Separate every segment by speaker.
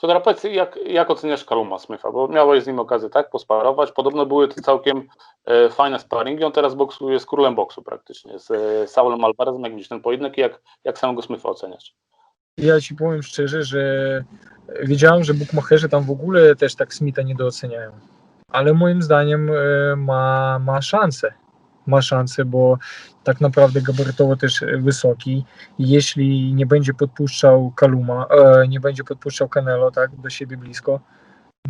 Speaker 1: Fiodor, powiedz, jak, jak oceniasz Kaluma Smitha? Bo miałeś z nim okazję tak posparować. Podobno były to całkiem e, fajne sparingi. On teraz boksuje z królem boksu praktycznie, z e, Saulem Alvarezem. Jak widzisz ten pojedynek i jak, jak samego Smitha oceniasz?
Speaker 2: Ja ci powiem szczerze, że wiedziałem, że bukmacherzy tam w ogóle też tak Smitha nie doceniają. Ale moim zdaniem e, ma, ma szansę. Ma szansę, bo tak naprawdę gabarytowo też wysoki. Jeśli nie będzie podpuszczał Kaluma, e, nie będzie podpuszczał Canelo tak do siebie blisko,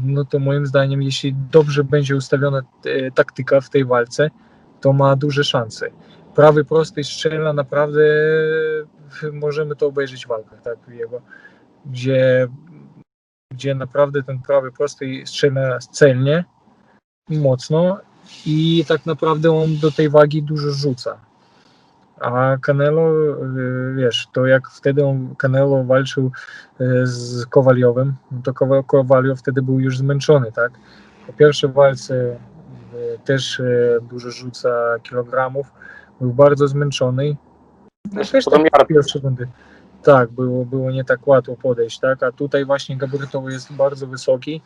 Speaker 2: no to moim zdaniem, jeśli dobrze będzie ustawiona e, taktyka w tej walce, to ma duże szanse. Prawy prosty strzela naprawdę możemy to obejrzeć w walkach, tak, jego, gdzie, gdzie naprawdę ten prawy prosty strzela celnie, mocno i tak naprawdę on do tej wagi dużo rzuca. A Canelo, y, wiesz, to jak wtedy on, Canelo walczył y, z Kowaliowym, no to Kowa- Kowaliow wtedy był już zmęczony, tak? Po pierwszej walce y, też dużo rzuca kilogramów, był bardzo zmęczony. No, też tak pierwsze rundy. Tak, było, było nie tak łatwo podejść, tak? A tutaj właśnie gabarytowo jest bardzo wysoki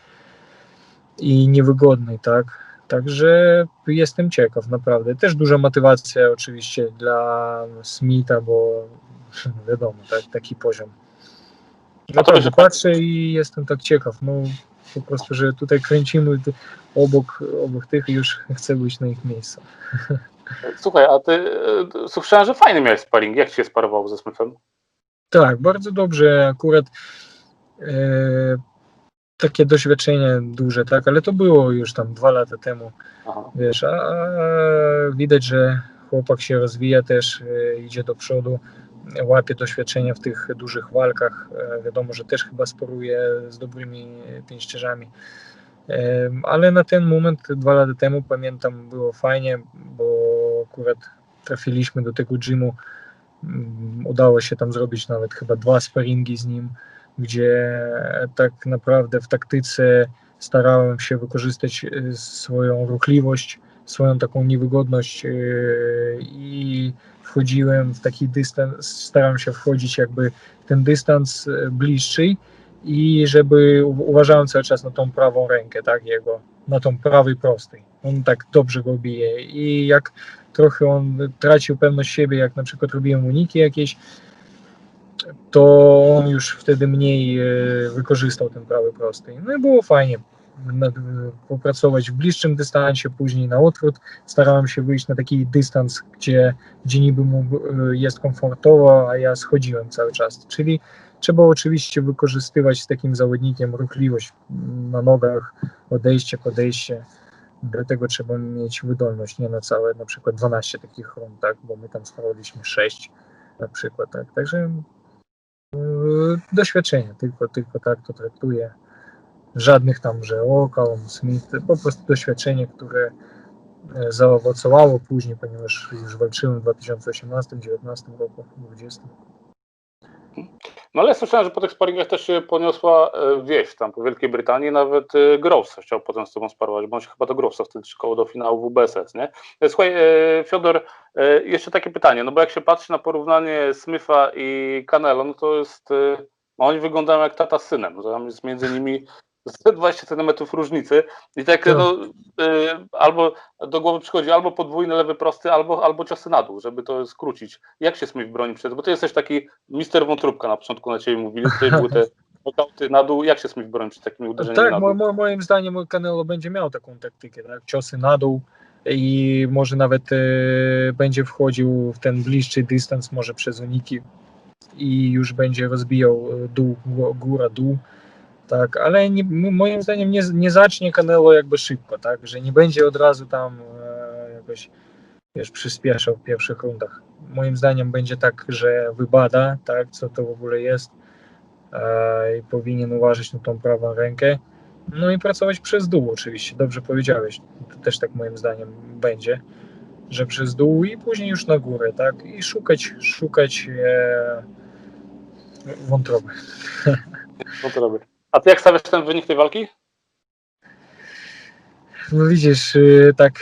Speaker 2: i niewygodny, tak? Także jestem ciekaw, naprawdę. Też duża motywacja oczywiście dla Smitha, bo wiadomo, tak, taki poziom.
Speaker 1: Będzie-
Speaker 2: patrzę i jestem tak ciekaw. No po prostu, że tutaj kręcimy obok, obok tych i już chcę być na ich miejscu.
Speaker 1: Słuchaj, a ty e, słyszałem, że fajny miałeś sparing. Jak ci się sparował ze Smithem?
Speaker 2: Tak, bardzo dobrze. Akurat e, takie doświadczenie duże, tak, ale to było już tam dwa lata temu,
Speaker 1: Aha.
Speaker 2: wiesz, a, a widać, że chłopak się rozwija też, e, idzie do przodu, łapie doświadczenia w tych dużych walkach. E, wiadomo, że też chyba sporuje z dobrymi pięścierzami. E, ale na ten moment, dwa lata temu, pamiętam, było fajnie, bo akurat trafiliśmy do tego gymu. Mm, Udało się tam zrobić nawet chyba dwa sparingi z nim, gdzie tak naprawdę w taktyce starałem się wykorzystać e, swoją ruchliwość, swoją taką niewygodność e, i wchodziłem w taki dystans, staram się wchodzić jakby w ten dystans e, bliższy i żeby uważałem cały czas na tą prawą rękę, tak, jego, na tą prawej prostej. On tak dobrze go bije i jak trochę on tracił pewność siebie, jak na przykład robiłem uniki jakieś, to on już wtedy mniej e, wykorzystał ten prawy prosty. No i było fajnie na- popracować w bliższym dystansie, później na odwrót. Starałem się wyjść na taki dystans, gdzie, gdzie niby mu e, jest komfortowo, a ja schodziłem cały czas. Czyli trzeba oczywiście wykorzystywać z takim zawodnikiem ruchliwość na nogach, odejście, podejście. Dlatego trzeba mieć wydolność, nie na całe na przykład 12 takich rund, tak, bo my tam sparowaliśmy 6 na przykład, tak. Także doświadczenie, tylko, tylko tak to traktuję. Żadnych tam, że o, Callum Smith, po prostu doświadczenie, które e, zaowocowało później, ponieważ już walczyłem w 2018, 2019 roku, 2020.
Speaker 1: No ale słyszałem, że po tych sparingach też się poniosła e, wieść tam po Wielkiej Brytanii, nawet e, Groves chciał potem z tobą sparować, bo on się chyba do Grovesa wtedy szkoło do finału WBSS, nie? E, Słuchaj, Fiodor, jeszcze takie pytanie, no bo jak się patrzy na porównanie Smitha i Canelo, no to jest, no oni wyglądają jak tata z synem, tam jest między nimi z 20 cm różnicy i tak
Speaker 2: Tak.
Speaker 1: no, e, albo do głowy przychodzi albo podwójny lewy prosty, albo, albo ciosy na dół, żeby to skrócić. Jak się Smith broni przed, bo ty jesteś taki mister wątróbka na początku na ciebie mówili, tutaj były te nokauty na dół, jak się Smith broni przed takimi uderzeniami
Speaker 2: Tak, mo, mo, moim zdaniem Canelo będzie miał taką taktykę, tak? ciosy na dół i może nawet e, będzie wchodził w ten bliższy dystans, może przez uniki i już będzie rozbijał e, dół, gó- góra, dół. Tak, ale nie, moim zdaniem nie, nie zacznie Canelo jakby szybko, tak, że nie będzie od razu tam e, jakoś wiesz, przyspieszał w pierwszych rundach. Moim zdaniem będzie tak, że wybada, tak, co to w ogóle jest e, i powinien uważać na tą prawą rękę. No i pracować przez dół oczywiście, dobrze powiedziałeś. To też tak moim zdaniem będzie, że przez dół i później już na górę, tak? I szukać, szukać e, wątroby.
Speaker 1: Robię. A ty jak stawiasz ten wynik tej walki?
Speaker 2: No widzisz, y, tak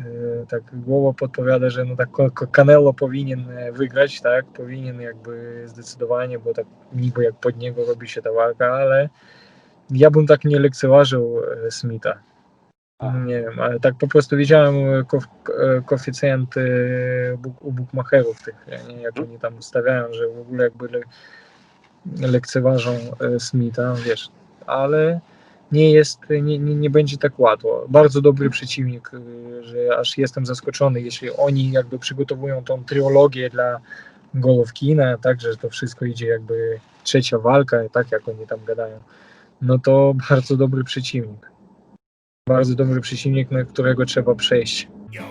Speaker 2: e, tak głowa podpowiada, że no tak Canelo powinien e, wygrać, tak, powinien jakby zdecydowanie, bo tak niby jak pod niego robi się ta walka, ale ja bym tak nie lekceważył e, Smitha. Nie wiem, ale tak po prostu widziałem e, kof, koeficjent u bookmacherów tych, nie, jak oni tam stawiają, że w ogóle jakby lekceważą e, Smitha, wiesz, ale nie jest, nie, nie, nie będzie tak łatwo. Bardzo dobry przeciwnik, y, że aż jestem zaskoczony, jeśli oni jakby przygotowują tą trylogię dla Golovkina, tak, że to wszystko idzie jakby trzecia walka, tak jak oni tam gadają, no to bardzo dobry przeciwnik. Bardzo dobry przeciwnik, na którego trzeba przejść.
Speaker 3: Yo